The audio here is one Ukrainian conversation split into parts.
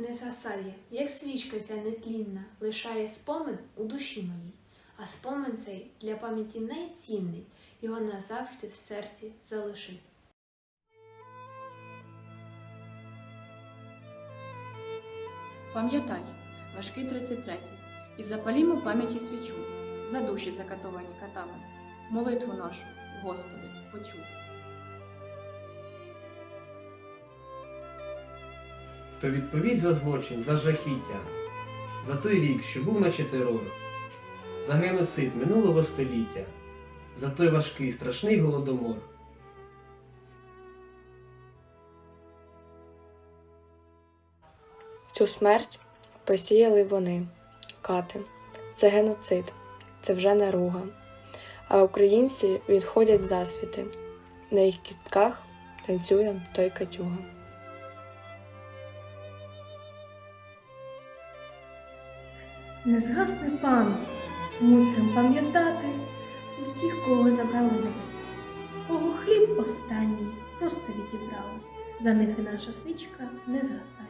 не згасає, як свічка ця нетлінна, лишає спомин у душі моїй. А спомин цей для пам'яті найцінний, його назавжди в серці залиши. Пам'ятай, важкий 33-й, і запалімо пам'яті свічу, за душі закатовані катами, молитву нашу, Господи, почуй. Хто відповість за злочин, за жахіття, за той рік, що був наче терор, за геноцид минулого століття, за той важкий страшний голодомор. Цю смерть посіяли вони, кати. Це геноцид, це вже наруга. А українці відходять засвіти. На їх кістках танцює той катюга. Не згасне пам'ять, мусим пам'ятати усіх, кого забрали небеса. Кого хліб останній просто відібрали, за них і наша свічка не згасає.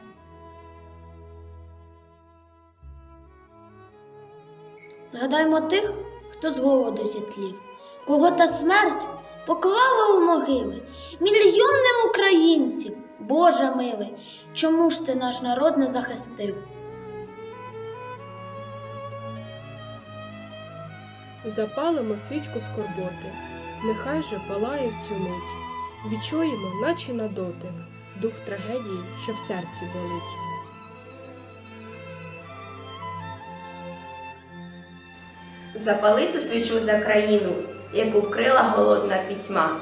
Згадаймо тих, хто з голоду зітлів, кого та смерть поклала у могили. Мільйони українців, Боже милий, чому ж ти наш народ не захистив? Запалимо свічку скорботи, нехай же палає в цю мить. Відчуємо, наче на дотик, дух трагедії, що в серці болить. Запали цю свічу за країну, яку вкрила голодна пітьма,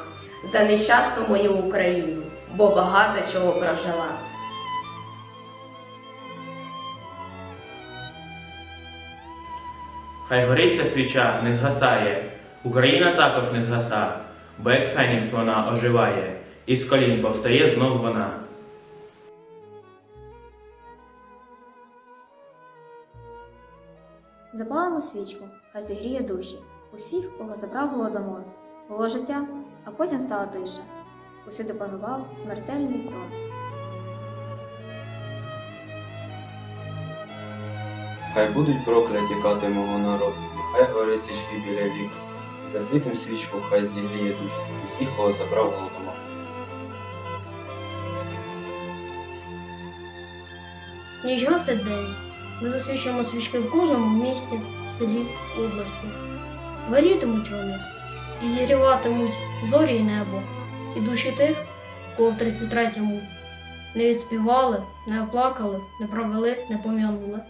за нещасну мою Україну, бо багато чого прожила. Хай горить ця свіча, не згасає, Україна також не згаса, бо як Фенікс вона оживає, і з колін повстає знов вона. Запалимо свічку, хай зігріє душі, усіх, кого забрав голодомор. Було життя, а потім стала тиша. Усюди панував смертельний тон. Хай будуть прокляті кати мого народу, нехай горить свічки біля вік. За світом свічку хай зігріє душі, усіх, кого забрав голодомор. Ніч гасить день. Ми засвічуємо свічки в кожному місті, в селі, області. Горітимуть вони і зігріватимуть зорі й небо, і душі тих, кого в 33-му не відспівали, не оплакали, не провели, не пом'янули.